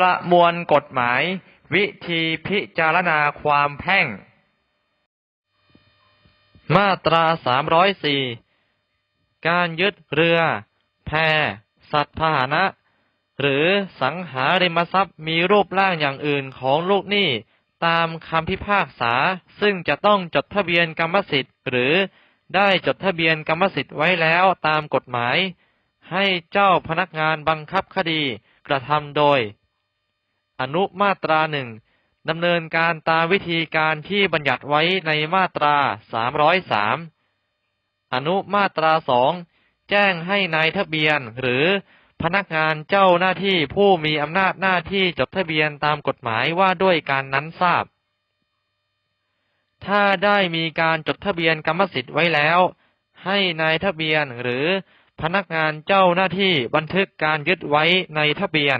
ประมวลกฎหมาย วิธีพิจารณาความแพ่ง มาตรา 304 การยึดเรือ แพ สัตว์พาหนะ หรือสังหาริมทรัพย์มีรูปร่างอย่างอื่นของลูกหนี้ตามคำพิพากษา ซึ่งจะต้องจดทะเบียนกรรมสิทธิ์ หรือได้จดทะเบียนกรรมสิทธิ์ไว้แล้วตามกฎหมาย ให้เจ้าพนักงานบังคับคดีกระทำโดย อนุมาตราหนึ่งดำเนินการตามวิธีการที่บัญญัติไว้ในมาตรา 303 อนุมาตราสองแจ้งให้นายทะเบียนหรือพนักงานเจ้าหน้าที่ผู้มีอำนาจหน้าที่จดทะเบียนตามกฎหมายว่าด้วยการนั้นทราบ ถ้าได้มีการจดทะเบียนกรรมสิทธิ์ไว้แล้ว ให้นายทะเบียนหรือพนักงานเจ้าหน้าที่บันทึกการยึดไว้ในทะเบียน